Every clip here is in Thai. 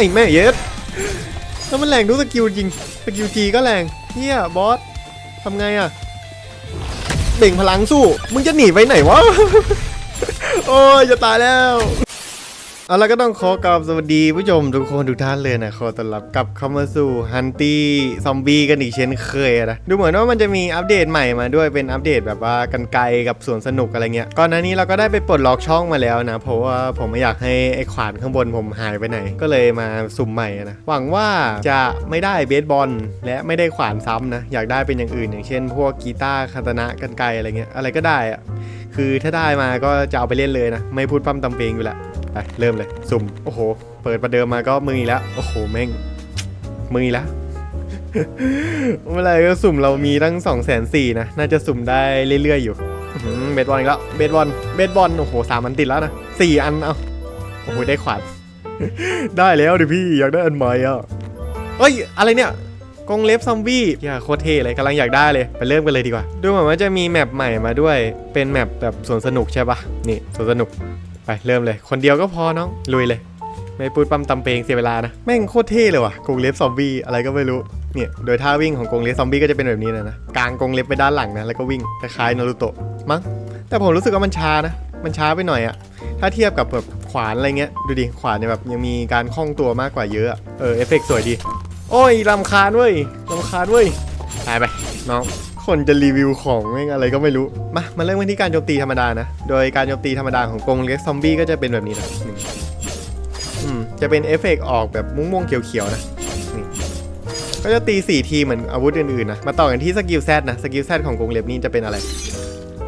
อ้แม่เย็ดแล้วมันแรงทุกสกิลจริงสกิลจีก็แรงเฮียบอสทำไงอะเบ่งพลังสู้ มึงจะหนีไปไหนวะ โอ้ยจะตายแล้ว เอาละก็ต้องขอกราบสวัสดีผู้ชมทุกคนทุกท่านเลยนะขอต้อนรับกลับเข้ามาสู่ฮันตี้ซอมบี้กันอีกเช่นเคยนะดูเหมือนว่ามันจะมีอัปเดตใหม่มาด้วยเป็นอัปเดตแบบว่ากันไกลกับสวนสนุกอะไรเงี้ยก่อนหน้านี้เราก็ได้ไปปลดล็อกช่องมาแล้วนะ เพราะว่าผมไม่อยากให้ไอ้ขวานข้างบนผมหายไปไหน ก็เลยมาสุ่มใหม่นะหวังว่าจะไม่ได้เบสบอลและไม่ได้ขวานซ้ำนะอยากได้เป็นอย่างอื่น อย่างเช่น พวกกีตาร์คาตนะกันไกลอะไรเงี้ยอะไรก็ได้อะคือถ้าได้มาก็จะเอาไปเล่นเลยนะไม่พูดปั้มตำเพลงอยู่แล้ว ไปเริ่มเลย สุ่ม โอ้โห เปิดประเดิมมาก็มืออีกแล้ว โอ้โห แม่ง มืออีกแล้วเมื่อไรก็สุ่มเรามีตั้ง2องแสนสี่นะ น่าจะสุ่มได้เรื่อยๆอยู่เบสบอลอีกแล้ว เบสบอล เบสบอล โอ้โหสามอันติดแล้วนะสี่อันเอาโอ้โห ได้ขวานได้แล้วดิพี่ อยากได้อันใหม่อะเฮ้ย อะไรเนี่ยกรงเล็บซอมบี้อย่าโคตรเท่เลยกำลังอยากได้เลย ไปเริ่มกันเลยดีกว่า ดูเหมือนว่าจะมีแมปใหม่มาด้วย เป็นแมปแบบสวนสนุกใช่ปะนี่สวนสนุก ไปเริ่มเลย คนเดียวก็พอน้องลุยเลย ไม่พูดปั๊มตำเพลงเสียเวลานะแม่งโคตรเท่เลยว่ะกงเล็บซอมบี้อะไรก็ไม่รู้เนี่ยโดยท่าวิ่งของกงเล็บซอมบี้ก็จะเป็นแบบนี้นะนะกางกงเล็บไปด้านหลังนะแล้วก็วิ่งคล้ายๆนารูโตะมั้งแต่ผมรู้สึกว่ามันช้านะ มันช้าไปหน่อยอะถ้าเทียบกับแบบขวานอะไรเงี้ยดูดิขวานเนี่ยแบบยังมีการคล่องตัวมากกว่าเยอะเออเอฟเฟกต์สวยดีโอ้ยลำคาญเว้ยลำคาญเว้ยตายไปน้อง คนจะรีวิวของแม่งอะไรก็ไม่รู้ มา มาเริ่มกันที่การโจมตีธรรมดานะ โดยการโจมตีธรรมดาของกรงเล็กซอมบี้ก็จะเป็นแบบนี้นะนี่อืม จะเป็นเอฟเฟกต์ออกแบบม่วงๆเขียวๆนะนี่ก็จะตี 4 ทีเหมือนอาวุธอื่นๆนะ มาต่อกันที่สกิลแซดนะ สกิลแซดของกรงเล็บนี่จะเป็นอะไร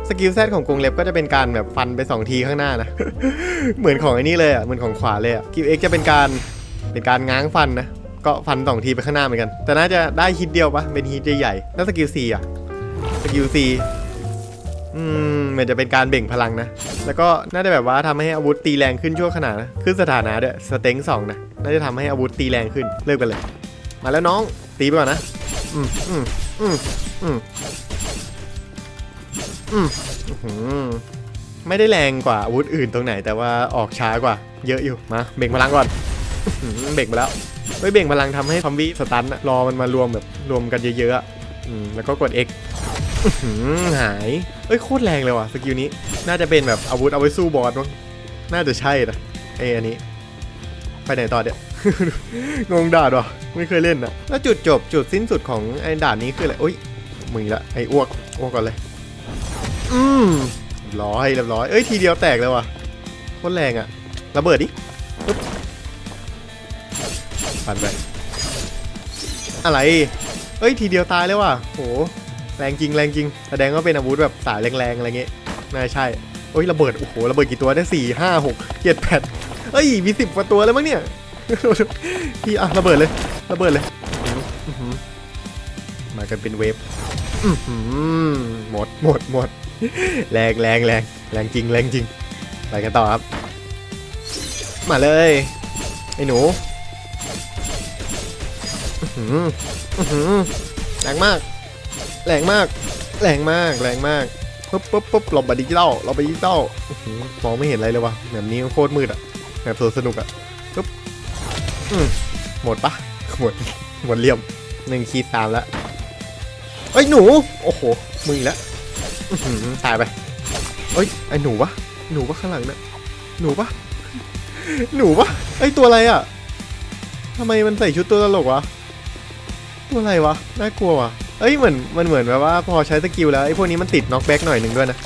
สกิลแซดของกรงเล็บก็จะเป็นการแบบฟันไป 2 ทีข้างหน้านะ เหมือนของไอ้นี่เลยอะ เหมือนของขวาเลยอะกิลเอ็กจะเป็นการ เป็นการง้างฟันนะก็ฟันสองทีไปข้างหน้าเหมือนกัน แต่น่าจะได้ฮิตเดียวปะเป็นฮิตใหญ่ๆแล้วสกิลซีอะ สกิลซีอืมมันจะเป็นการเบ่งพลังนะ แล้วก็น่าจะแบบว่าทำให้อาวุธตีแรงขึ้นชั่วขณะนะขึ้นสถานะด้วยสเต็งสองนะน่าจะทำให้อาวุธตีแรงขึ้นเริ่มกันเลย มาแล้วน้องตีไปก่อนนะอืมอืมอืมอืมอืมไม่ได้แรงกว่าอาวุธอื่นตรงไหน แต่ว่าออกช้ากว่า เยอะอยู่มาเบ่งพลังก่อนเบ่งไปแล้วเฮ้ยเบ่งพลังทำให้ซอมบี้สตันรอมันมารวมแบบรวมกันเยอะๆอะอืมแล้วก็กด X หาย เอ้ยโคตรแรงเลยว่ะสกิลนี้ น่าจะเป็นแบบอาวุธเอาไว้สู้บอสมั้ง น่าจะใช่นะไออันนี้ ไปไหนต่อเดี๋ยว งงด่านว่ะไม่เคยเล่นนะแล้วจุดจบจุดสิ้นสุดของไอ้ด่านนี้คืออะไรอุ้ยมึงละไอ้อ้วกอ้วกก่อนเลย อืมร้อยเรียบร้อย เอ้ยทีเดียวแตกเลยว่ะโคตรแรงอะระเบิดดิปันไปอะไร เอ้ยทีเดียวตายเลยว่ะโห แรงจริงแรงจริงแสดงว่าเป็นอาวุธแบบสายแรงๆอะไรเงี้ยน่าใช่เอ้ยระเบิดโอ้โหระเบิดกี่ตัวได้สี่ห้าหกเจ็ดแปดเอ้ยมีสิบกว่าตัวแล้วมั้งเนี่ยพี่อะระเบิดเลยระเบิดเลยมากันเป็นเวฟหมดหมดหมดแรงแรงแรงแรงจริงแรงจริงไปกันต่อครับ มาเลยไอ้หนูอื้อหือแรงมาก แรงมาก แรงมาก แรงมากปุ๊บปุ๊บปุ๊บหลบบัดิจิตอลหลบบัดิจิตอลมองไม่เห็นอะไรเลยวะแบบนี้โคตรมืดอะแบบสนุกอะปุ๊บหมดปะหมด หมดเหลี่ยมหนึ่งขีดสามแล้วเอ้ยหนู โอ้โห มึงอีกแล้วตายไปเอ้ย ไอหนูปะหนูปะข้างหลังเนะหนูปะหนูปะไอตัวอะไรอะทำไมมันใส่ชุดตัวตลกวะ ตัวอะไรวะ น่ากลัววะ เอ้ยเหมือนมันเหมือนแบบว่าพอใช้สกิลแล้วไอ้พวกนี้มันติดน็อกแบ็กหน่อยหนึ่งด้วยนะ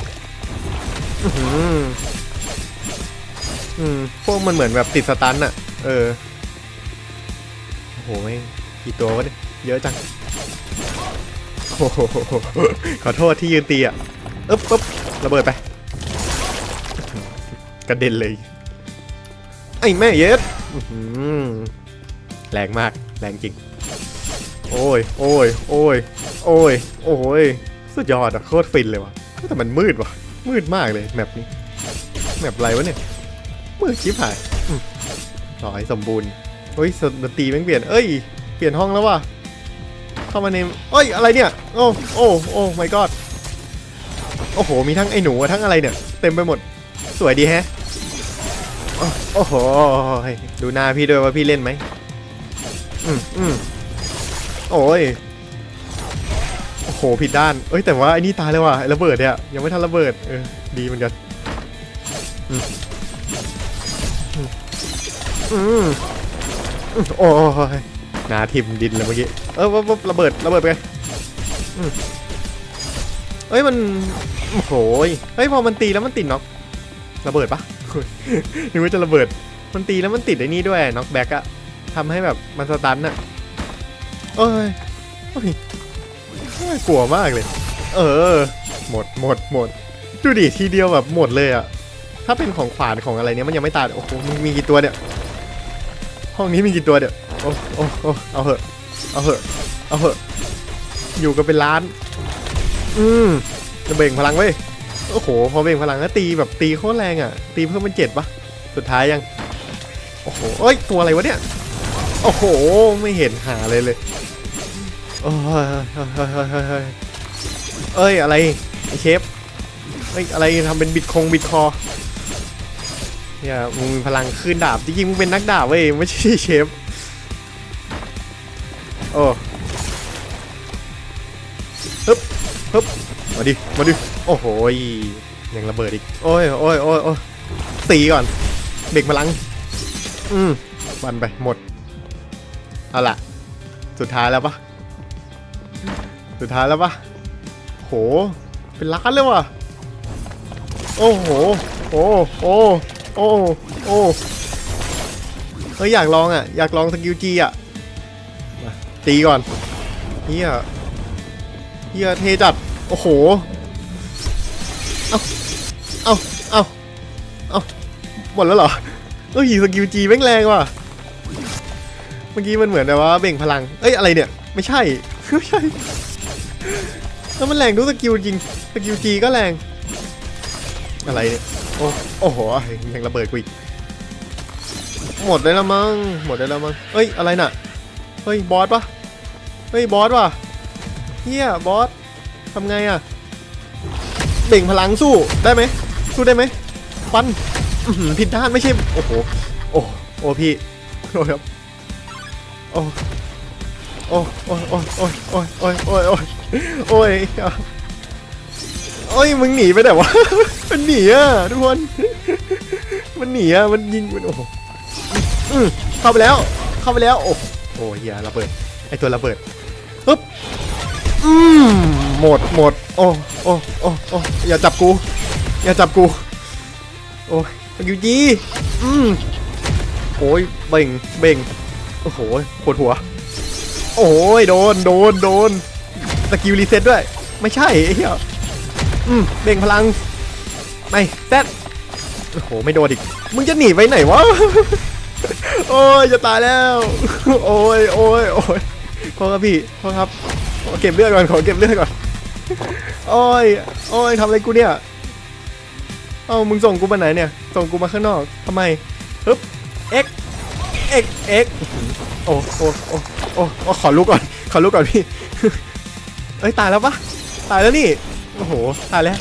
อือหืออืมพวกมันเหมือนแบบติดสตันอะเออโอ้โหไม่กี่ตัววะเนี่ยเยอะจังโอ้โหขอโทษที่ยืนตีอะอึ๊บอึ๊บระเบิดไปกระเด็นเลยไอ้แม่เย็ดอื้อหือแรงมากแรงจริง โอ้ย โอ้ย โอ้ย โอ้ย โอ้ย สุดยอดอะโคตรฟินเลยว่ะแต่มันมืดว่ะมืดมากเลยแมปนี้ แมปอะไรวะเนี่ย มืดชิบหายอืมร้อยสมบูรณ์เฮ้ยดนตรีแม่งเปลี่ยน เอ้ย เปลี่ยนห้องแล้วว่ะเข้ามาในเอ้ย อะไรเนี่ย โอ้ โอ้ โอ้ my god โอ้โห มีทั้งไอ้หนูทั้งอะไรเนี่ย เต็มไปหมด สวยดีแฮะ โอ้โห ดูหน้าพี่ด้วยว่าพี่เล่นไหมอืมอืม โอ้ย โอ้โห ผิดด้าน เอ้ย แต่ว่าไอ้นี่ตายเลยว่ะไอ้ระเบิดเนี่ย ยังไม่ทันระเบิด เออ ดีเหมือนกัน อืมอืมอืมอืมโอ้ยนาทิมดินเลยเมื่อกี้ เออวบระเบิด ระเบิดไปไงเอ้ย มันโอ้โหยเฮ้ย พอมันตีแล้วมันติดน็อก ระเบิดปะนึกว่าจะระเบิด มันตีแล้วมันติดไอ้นี่ด้วยน็อกแบ็กอะทำให้แบบมันสตันอะ เอ้ยเฮ้ยกลัวมากเลย เออ หมดหมดหมด ดูดิทีเดียวแบบหมดเลยอะถ้าเป็นของขวานของอะไรเนี้ยมันยังไม่ตายโอ้โหมีกี่ตัวเนี่ย ห้องนี้มีกี่ตัวเนี่ยโอ้โอ้โอ้เอาเหอะ เอาเหอะ เอาเหอะ อยู่กันเป็นล้าน อืมจะเบ่งพลังเว้ย โอ้โห พอเบ่งพลังแล้วตีแบบตีโคตรแรงอะ ตีเพิ่มเป็นเจ็ดปะสุดท้ายยัง โอ้โหเอ้ย ตัวอะไรวะเนี่ย โอ้โห ไม่เห็นหาเลยเลยโอ้ยเฮ้ยอ้ย อะไรไอเชฟเอ้ยอะไรทำเป็นบิดคงบิดคอเนี่ยมึงมีพลังขึ้นดาบจริงๆมึงเป็นนักดาบเว้ยไม่ใช่เชฟโอ้ฮึบฮึบมาดิมาดิโอ้โหยังระเบิดอีกโอ้ยโอ้ยโอ้ยโอ้ยตีก่อนเบรกพลัง อืมวันไปหมด เอาล่ะ สุดท้ายแล้วปะสุดท้ายแล้วปะโห เป็นล้านเลยว่ะ โอ้โห โอ้ โอ้ โอ้ โอ้เฮ้ยอยากลองอะ อยากลองสกิลจีอะมาตีก่อนเฮียเฮียเทจัด โอ้โห เอาเอาเอาเอาหมดแล้วเหรอเอ้ยสกิลจีแม่งแรงว่ะ มื่อกี้มันเหมือนแบบว่าเบ่งพลัง เอ้ยอะไรเนี่ย ไม่ใช่ ไม่ใช่ แล้วมันแรงดูสกิลจริง สกิลจีก็แรง อะไรเนี่ย โอ้โอ้โหยังระเบิดกูอีก หมดได้แล้วมั้ง หมดได้แล้วมั้ง เอ้ยอะไรน่ะ เฮ้ยบอสปะเฮ้ยบอสว่ะเฮียบอสทำไงอะเบ่งพลังสู้ได้ไหมสู้ได้ไหมฟันผิดด้านไม่ใช่ โอ้โห โอ้โอ้พี่โอ้ครับ อ้โอ้โอ้โอ้โอ้โอ้โอ้โอ้โอ้โอ้ยโอ้ยมึงหนีไปไหนวะ มันหนีอะทุกคน มันหนีอะมันยิงมันโอ้โหเข้าไปแล้ว เข้าไปแล้ว โอ้โอ้เฮียระเบิด ไอตัวระเบิดปึ๊บอืมหมดหมด โอ้โอ้โอ้โอ้อย่าจับกู อย่าจับกู โอ้ยอยู่จีอืมโอ้ยเบ่งเบ่ง โอ้โหปวดหัว โอ้ยโดนโดนโดนสกิลรีเซ็ตด้วย ไม่ใช่ไอ้เหี้ยอืมเบ่งพลัง ไม่แซดโอ้โห ไม่โดนอีก มึงจะหนีไปไหนวะ โอ้ย จะตายแล้ว โอ้ยโอ้ยโอ้ยขอครับพี่ขอครับขอเก็บเลือดก่อน ขอเก็บเลือดก่อน โอ้ย โอ้ยทำอะไรกูเนี่ย เอ้า มึงส่งกูมาไหนเนี่ย ส่งกูมาข้างนอกทำไมฮึบ X X โอ้โอ้โอ้โอ้โอ้ขอลุกก่อนขอลุกก่อนพี่เอ้ยตายแล้วปะตายแล้วนี่โอ้โหตายแล้ว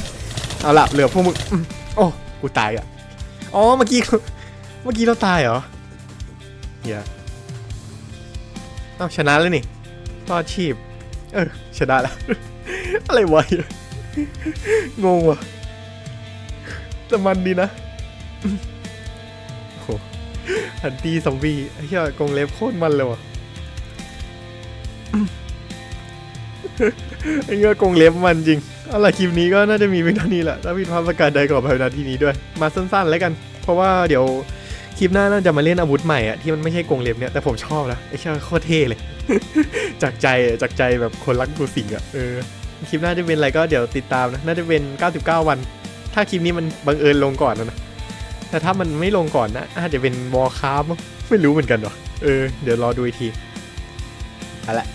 เอาละเหลือพวกมึงโอ้กูตายอะอ๋อเมื่อกี้เมื่อกี้เราตายเหรอเฮียเอ้าชนะแล้วนี่รอดชีพเออชนะแล้วอะไรวะงงว่ะแต่มันดีนะ ฮันตี้ซอมบี้ไอ้เหี้ยกงเล็บโคตรมันเลยว่ะไอ้เงี้ยกงเล็บมันจริงเอาล่ะคลิปนี้ก็น่าจะมีเพียงเท่านี้แหละถ้าผิดพลาดประการใดก็ขออภัยนาทีนี้ด้วย มาสั้นๆแล้วกัน เพราะว่าเดี๋ยวคลิปหน้าน่าจะมาเล่นอาวุธใหม่อะที่มันไม่ใช่กงเล็บเนี่ยแต่ผมชอบนะไอ้เชี่ยโคตรเท่เลย จากใจจากใจแบบคนรักตัวสิงอะเออคลิปหน้าจะเป็นอะไรก็เดี๋ยวติดตามนะน่าจะเป็น 99 วัน ถ้าคลิปนี้มันบังเอิญลงก่อนนะ แต่ถ้ามันไม่ลงก่อนนะอาจจะเป็นวอลคาร์ไม่รู้เหมือนกันหรอเออเดี๋ยวรอดูอีกทีเอาละ